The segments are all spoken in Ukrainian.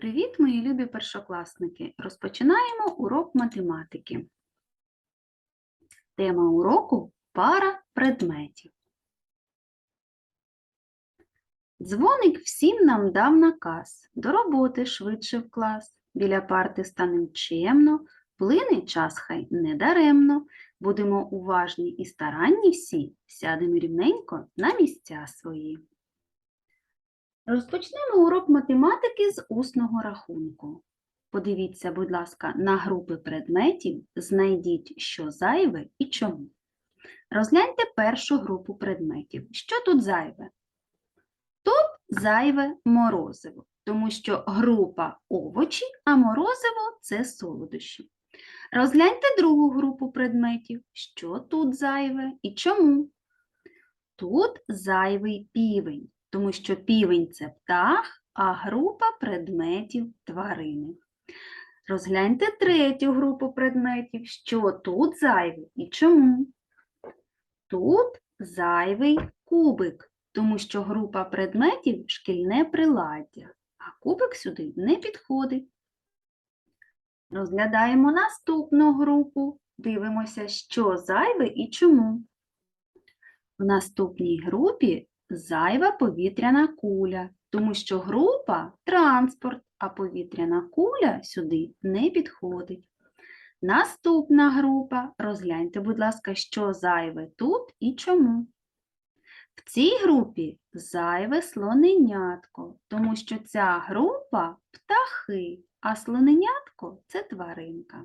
Привіт, мої любі першокласники! Розпочинаємо урок математики. Тема уроку пара предметів. Дзвоник всім нам дав наказ. До роботи швидше в клас. Біля парти станем чемно, плине час хай не даремно. Будемо уважні і старанні всі, сядемо рівненько на місця свої. Розпочнемо урок математики з усного рахунку. Подивіться, будь ласка, на групи предметів, знайдіть, що зайве і чому. Розгляньте першу групу предметів. Що тут зайве? Тут зайве морозиво, тому що група овочі, а морозиво це солодощі. Розгляньте другу групу предметів. Що тут зайве і чому? Тут зайвий півень тому що півень це птах, а група предметів тварини. Розгляньте третю групу предметів, що тут зайве і чому. Тут зайвий кубик, тому що група предметів шкільне приладдя, а кубик сюди не підходить. Розглядаємо наступну групу, дивимося, що зайве і чому. В наступній групі зайва повітряна куля, тому що група транспорт, а повітряна куля сюди не підходить. Наступна група. Розгляньте, будь ласка, що зайве тут і чому. В цій групі зайве слоненятко, тому що ця група птахи, а слоненятко це тваринка.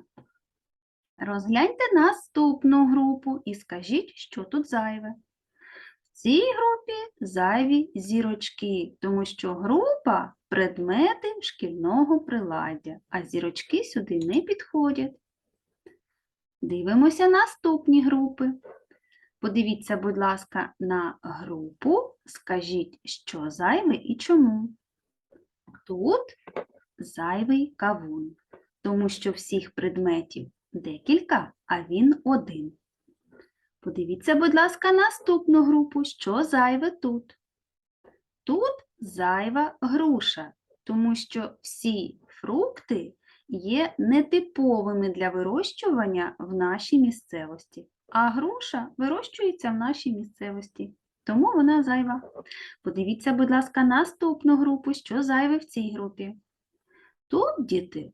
Розгляньте наступну групу і скажіть, що тут зайве. Цій групі зайві зірочки, тому що група предмети шкільного приладдя, а зірочки сюди не підходять. Дивимося наступні групи. Подивіться, будь ласка, на групу, скажіть, що зайве і чому. Тут зайвий кавун, тому що всіх предметів декілька, а він один. Подивіться, будь ласка, наступну групу, що зайве тут. Тут зайва груша, тому що всі фрукти є нетиповими для вирощування в нашій місцевості, а груша вирощується в нашій місцевості, тому вона зайва. Подивіться, будь ласка, наступну групу, що зайве в цій групі. Тут, діти,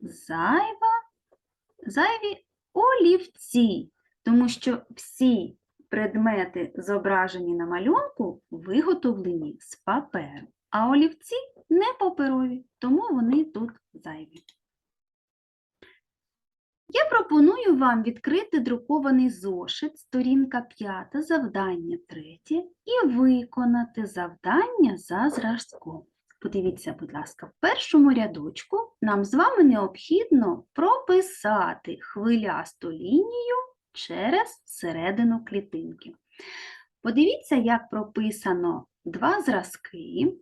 зайва, зайві олівці тому що всі предмети, зображені на малюнку, виготовлені з паперу, а олівці не паперові, тому вони тут зайві. Я пропоную вам відкрити друкований зошит, сторінка 5, завдання 3, і виконати завдання за зразком. Подивіться, будь ласка, в першому рядочку нам з вами необхідно прописати хвилясту лінію через середину клітинки. Подивіться, як прописано два зразки.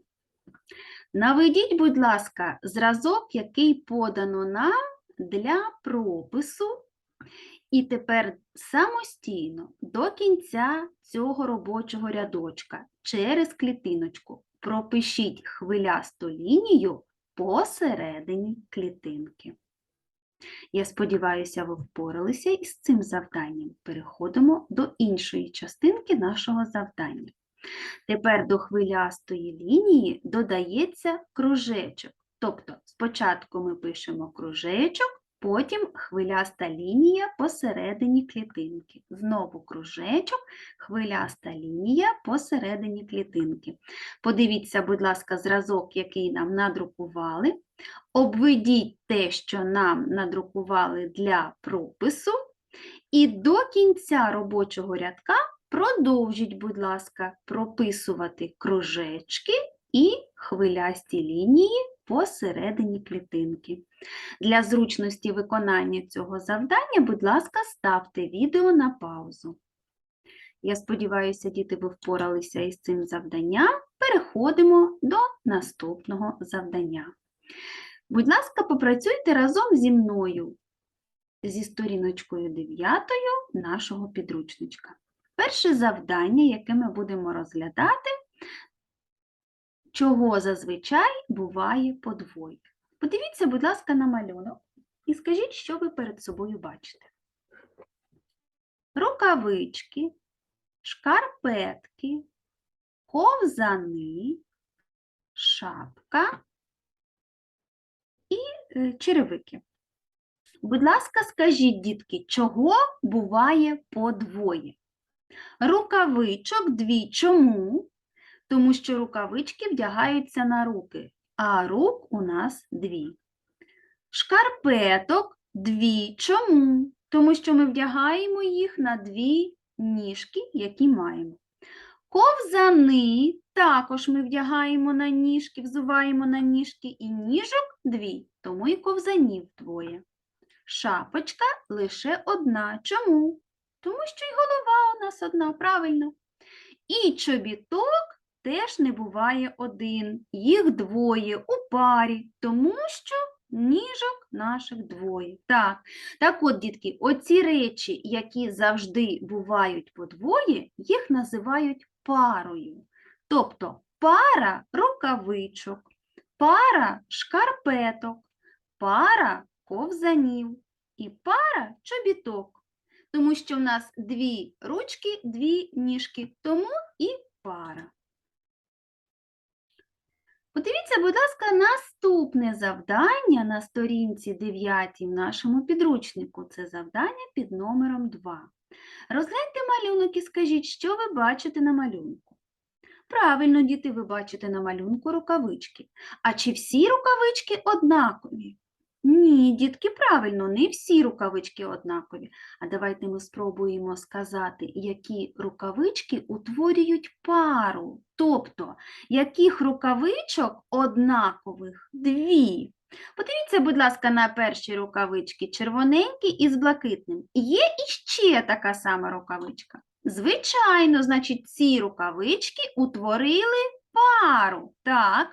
Наведіть, будь ласка, зразок, який подано нам для пропису. І тепер самостійно до кінця цього робочого рядочка через клітиночку пропишіть хвилясту лінію посередині клітинки. Я сподіваюся, ви впоралися із цим завданням. Переходимо до іншої частинки нашого завдання. Тепер до хвилястої лінії додається кружечок. Тобто спочатку ми пишемо кружечок, Потім хвиляста лінія посередині клітинки. Знову кружечок, хвиляста лінія посередині клітинки. Подивіться, будь ласка, зразок, який нам надрукували. Обведіть те, що нам надрукували для пропису. І до кінця робочого рядка продовжіть, будь ласка, прописувати кружечки і хвилясті лінії посередині клітинки. Для зручності виконання цього завдання, будь ласка, ставте відео на паузу. Я сподіваюся, діти ви впоралися із цим завданням. Переходимо до наступного завдання. Будь ласка, попрацюйте разом зі мною зі сторіночкою 9 нашого підручничка. Перше завдання, яке ми будемо розглядати, чого зазвичай буває подвоє. Подивіться, будь ласка, на малюнок і скажіть, що ви перед собою бачите. Рукавички, шкарпетки, ковзани, шапка і е, черевики. Будь ласка, скажіть, дітки, чого буває подвоє? Рукавичок дві. Чому? Тому що рукавички вдягаються на руки, а рук у нас дві. Шкарпеток дві. Чому? Тому що ми вдягаємо їх на дві ніжки, які маємо. Ковзани також ми вдягаємо на ніжки, взуваємо на ніжки і ніжок дві, тому і ковзанів двоє. Шапочка лише одна. Чому? Тому що й голова у нас одна, правильно. І чобіток теж не буває один, їх двоє у парі, тому що ніжок наших двоє. Так, так от, дітки, оці речі, які завжди бувають подвоє, їх називають парою. Тобто пара рукавичок, пара шкарпеток, пара ковзанів і пара чобіток. Тому що в нас дві ручки, дві ніжки, тому і пара. Подивіться, будь ласка, наступне завдання на сторінці 9 в нашому підручнику. Це завдання під номером 2. Розгляньте малюнок і скажіть, що ви бачите на малюнку. Правильно, діти, ви бачите на малюнку рукавички. А чи всі рукавички однакові? Ні, дітки, правильно, не всі рукавички однакові. А давайте ми спробуємо сказати, які рукавички утворюють пару. Тобто, яких рукавичок однакових дві. Подивіться, будь ласка, на перші рукавички червоненькі і з блакитним. Є іще така сама рукавичка. Звичайно, значить, ці рукавички утворили пару. Так.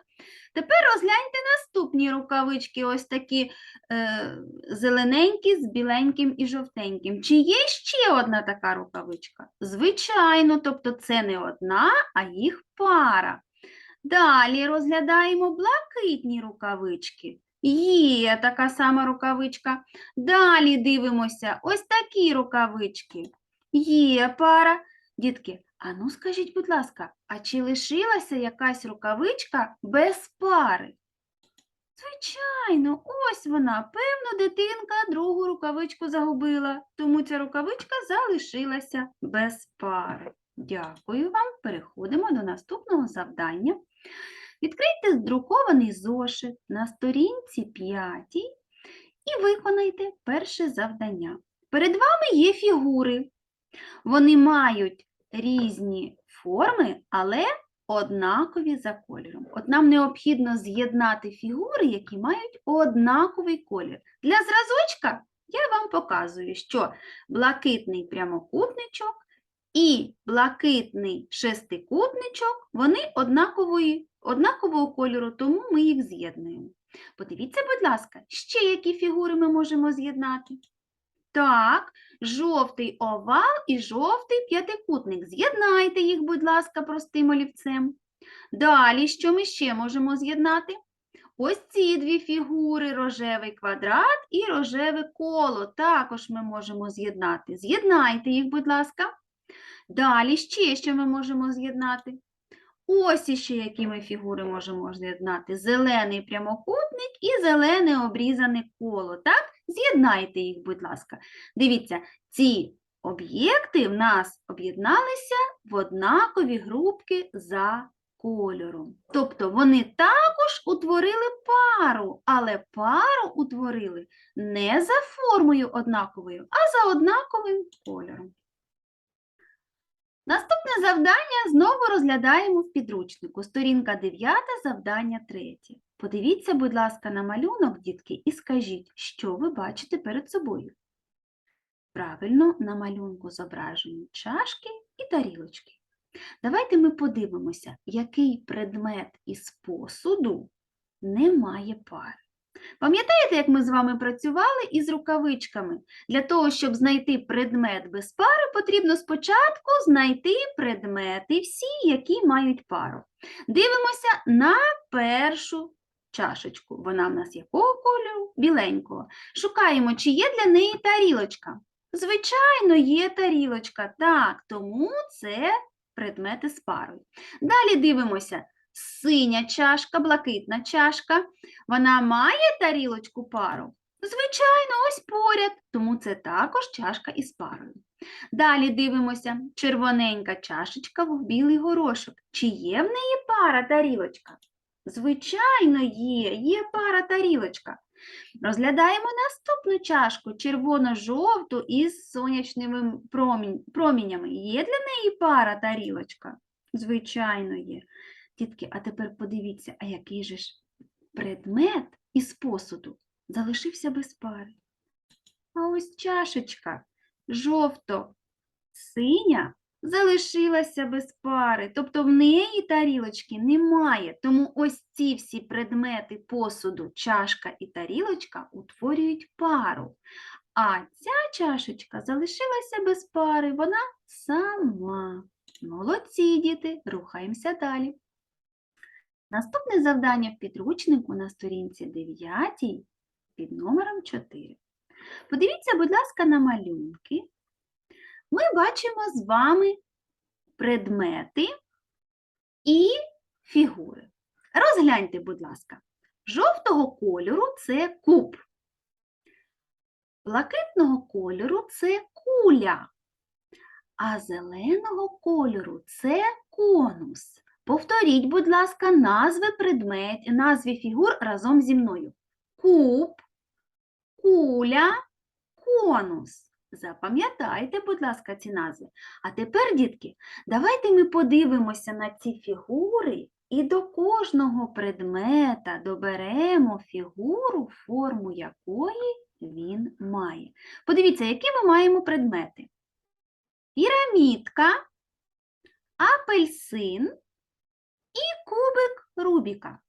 Тепер розгляньте наступні рукавички, ось такі е, зелененькі з біленьким і жовтеньким. Чи є ще одна така рукавичка? Звичайно, тобто це не одна, а їх пара. Далі розглядаємо блакитні рукавички. Є така сама рукавичка. Далі дивимося ось такі рукавички. Є пара. Дітки, а ну скажіть, будь ласка, а чи лишилася якась рукавичка без пари? Звичайно, ось вона. Певно, дитинка другу рукавичку загубила, тому ця рукавичка залишилася без пари. Дякую вам. Переходимо до наступного завдання. Відкрийте друкований зошит на сторінці 5 і виконайте перше завдання. Перед вами є фігури. Вони мають різні форми, але однакові за кольором. От нам необхідно з'єднати фігури, які мають однаковий колір. Для зразочка я вам показую, що блакитний прямокутничок і блакитний шестикутничок, вони однакової, однакового кольору, тому ми їх з'єднуємо. Подивіться, будь ласка, ще які фігури ми можемо з'єднати. Так, жовтий овал і жовтий п'ятикутник. З'єднайте їх, будь ласка, простим олівцем. Далі, що ми ще можемо з'єднати? Ось ці дві фігури, рожевий квадрат і рожеве коло, також ми можемо з'єднати. З'єднайте їх, будь ласка. Далі ще що ми можемо з'єднати? Ось іще які ми фігури можемо з'єднати. Зелений прямокутник і зелене обрізане коло. Так? З'єднайте їх, будь ласка. Дивіться, ці об'єкти в нас об'єдналися в однакові групки за кольором. Тобто вони також утворили пару, але пару утворили не за формою однаковою, а за однаковим кольором. Наступне завдання знову розглядаємо в підручнику. Сторінка 9, завдання 3. Подивіться, будь ласка, на малюнок, дітки, і скажіть, що ви бачите перед собою. Правильно, на малюнку зображені чашки і тарілочки. Давайте ми подивимося, який предмет із посуду не має пари. Пам'ятаєте, як ми з вами працювали із рукавичками? Для того, щоб знайти предмет без пари, потрібно спочатку знайти предмети всі, які мають пару. Дивимося на першу чашечку. Вона в нас якого кольору? Біленького. Шукаємо, чи є для неї тарілочка. Звичайно, є тарілочка. Так, тому це предмети з парою. Далі дивимося. Синя чашка, блакитна чашка. Вона має тарілочку пару? Звичайно, ось поряд, тому це також чашка із парою. Далі дивимося, червоненька чашечка в білий горошок. Чи є в неї пара тарілочка? Звичайно, є, є пара тарілочка. Розглядаємо наступну чашку, червоно-жовту із сонячними промінями. Є для неї пара тарілочка? Звичайно, є. Дітки, а тепер подивіться, а який же ж предмет із посуду залишився без пари. А ось чашечка жовто-синя залишилася без пари, тобто в неї тарілочки немає. Тому ось ці всі предмети посуду, чашка і тарілочка утворюють пару. А ця чашечка залишилася без пари, вона сама. Молодці, діти, рухаємося далі. Наступне завдання в підручнику на сторінці 9 під номером 4. Подивіться, будь ласка, на малюнки. Ми бачимо з вами предмети і фігури. Розгляньте, будь ласка, жовтого кольору це куб, блакитного кольору це куля, а зеленого кольору це конус. Повторіть, будь ласка, назви предмет, назви фігур разом зі мною. Куб, куля, конус. Запам'ятайте, будь ласка, ці назви. А тепер, дітки, давайте ми подивимося на ці фігури і до кожного предмета доберемо фігуру, форму якої він має. Подивіться, які ми маємо предмети. Пірамідка, апельсин і кубик Рубіка.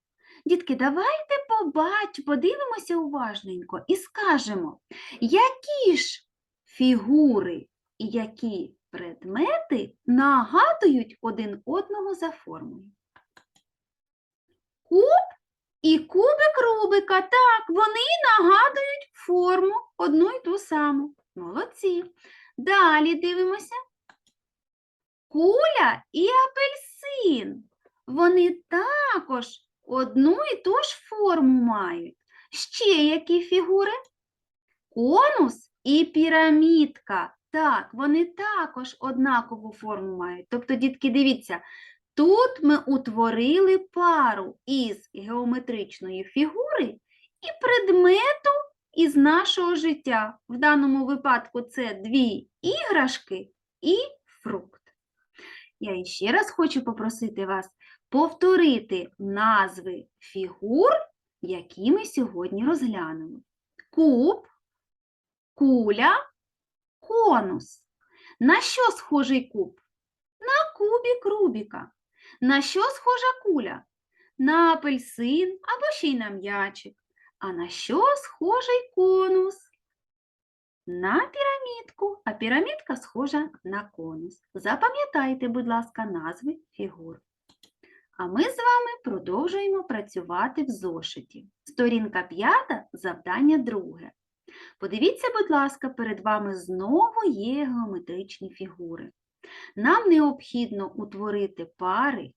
Дітки, давайте побач, подивимося уважненько і скажемо, які ж фігури і які предмети нагадують один одного за формою. Куб і кубик Рубика, так, вони нагадують форму одну і ту саму. Молодці. Далі дивимося. Куля і апельсин. Вони також одну і ту ж форму мають. Ще які фігури? Конус і пірамідка. Так, вони також однакову форму мають. Тобто, дітки, дивіться, тут ми утворили пару із геометричної фігури і предмету із нашого життя. В даному випадку це дві іграшки і фрукт. Я іще раз хочу попросити вас повторити назви фігур, які ми сьогодні розглянули. Куб, куля, конус. На що схожий куб? На кубік Рубіка. На що схожа куля? На апельсин або ще й на м'ячик. А на що схожий конус? На пірамідку, а пірамідка схожа на конус. Запам'ятайте, будь ласка, назви фігур. А ми з вами продовжуємо працювати в зошиті. Сторінка 5, завдання друге. Подивіться, будь ласка, перед вами знову є геометричні фігури. Нам необхідно утворити пари,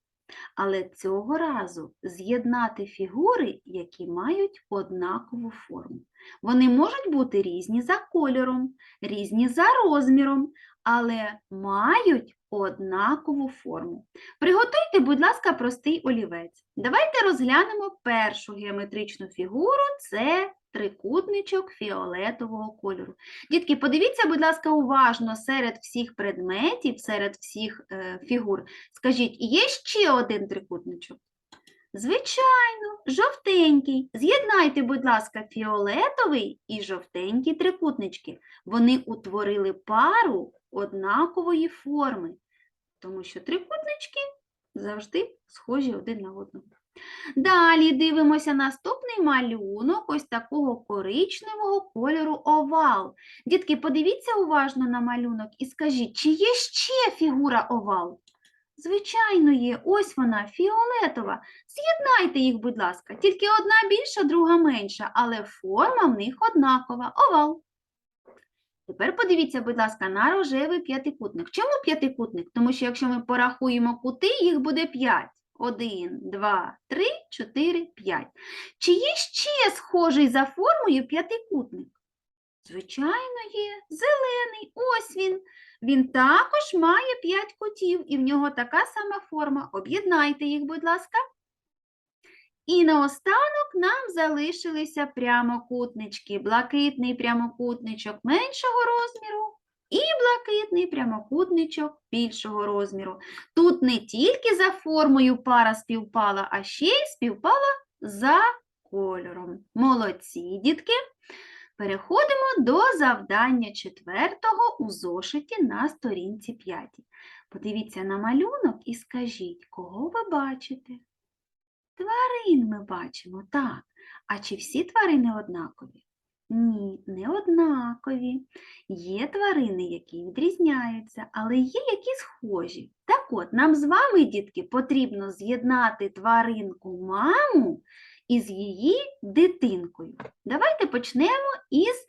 але цього разу з'єднати фігури, які мають однакову форму. Вони можуть бути різні за кольором, різні за розміром, але мають однакову форму. Приготуйте, будь ласка, простий олівець. Давайте розглянемо першу геометричну фігуру це трикутничок фіолетового кольору. Дітки, подивіться, будь ласка, уважно серед всіх предметів, серед всіх е, фігур. Скажіть, є ще один трикутничок? Звичайно, жовтенький. З'єднайте, будь ласка, фіолетовий і жовтенький трикутнички. Вони утворили пару однакової форми, тому що трикутнички завжди схожі один на одного. Далі дивимося наступний малюнок ось такого коричневого кольору овал. Дітки, подивіться уважно на малюнок і скажіть, чи є ще фігура овал? Звичайно, є. Ось вона, фіолетова. З'єднайте їх, будь ласка. Тільки одна більша, друга менша, але форма в них однакова. Овал. Тепер подивіться, будь ласка, на рожевий п'ятикутник. Чому п'ятикутник? Тому що якщо ми порахуємо кути, їх буде 5. 1, 2, 3, 4, 5. Чи є ще схожий за формою п'ятикутник? Звичайно, є. Зелений. Ось він. Він також має 5 кутів, і в нього така сама форма. Об'єднайте їх, будь ласка. І наостанок нам залишилися прямокутнички. Блакитний прямокутничок меншого розміру і блакитний прямокутничок більшого розміру. Тут не тільки за формою пара співпала, а ще й співпала за кольором. Молодці, дітки! Переходимо до завдання четвертого у зошиті на сторінці 5. Подивіться на малюнок і скажіть, кого ви бачите? Тварин ми бачимо, так. А чи всі тварини однакові? Ні, не однакові. Є тварини, які відрізняються, але є які схожі. Так от, нам з вами, дітки, потрібно з'єднати тваринку маму із її дитинкою. Давайте почнемо із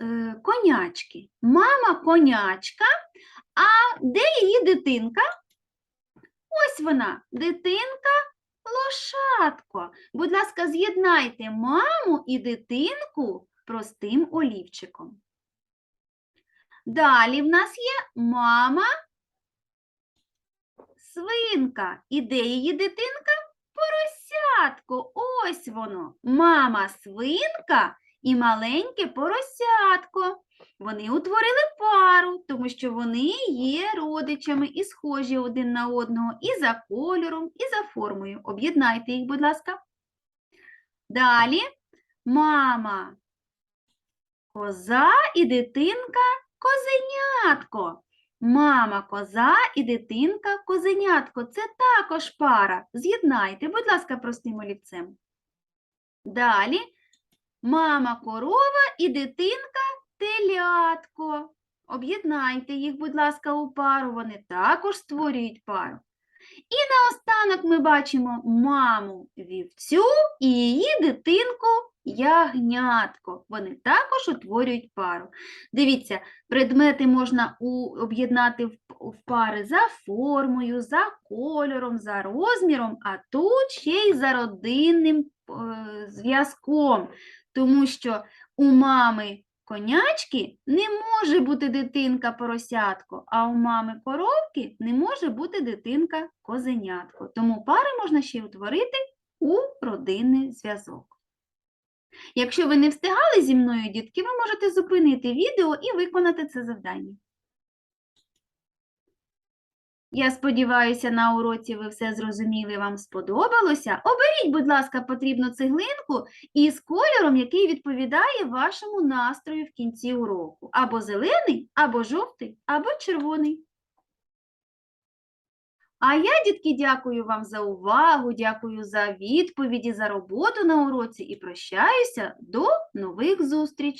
е, конячки. Мама конячка, а де її дитинка? Ось вона, дитинка лошадко. Будь ласка, з'єднайте маму і дитинку простим олівчиком. Далі в нас є мама свинка. І де її дитинка? Поросятко. Ось воно. Мама свинка і маленьке поросятко. Вони утворили пару, тому що вони є родичами і схожі один на одного і за кольором, і за формою. Об'єднайте їх, будь ласка. Далі мама коза і дитинка козенятко. Мама коза і дитинка козенятко. Це також пара. З'єднайте, будь ласка, простим олівцем. Далі мама корова і дитинка телятко. Об'єднайте їх, будь ласка, у пару, вони також створюють пару. І наостанок ми бачимо маму вівцю і її дитинку ягнятко. Вони також утворюють пару. Дивіться, предмети можна об'єднати в, в пари за формою, за кольором, за розміром, а тут ще й за родинним е, зв'язком, тому що у мами конячки не може бути дитинка поросятко, а у мами коровки не може бути дитинка козенятко. Тому пари можна ще й утворити у родинний зв'язок. Якщо ви не встигали зі мною, дітки, ви можете зупинити відео і виконати це завдання. Я сподіваюся, на уроці ви все зрозуміли, вам сподобалося. Оберіть, будь ласка, потрібну цеглинку із кольором, який відповідає вашому настрою в кінці уроку. Або зелений, або жовтий, або червоний. А я, дітки, дякую вам за увагу, дякую за відповіді, за роботу на уроці і прощаюся до нових зустрічей.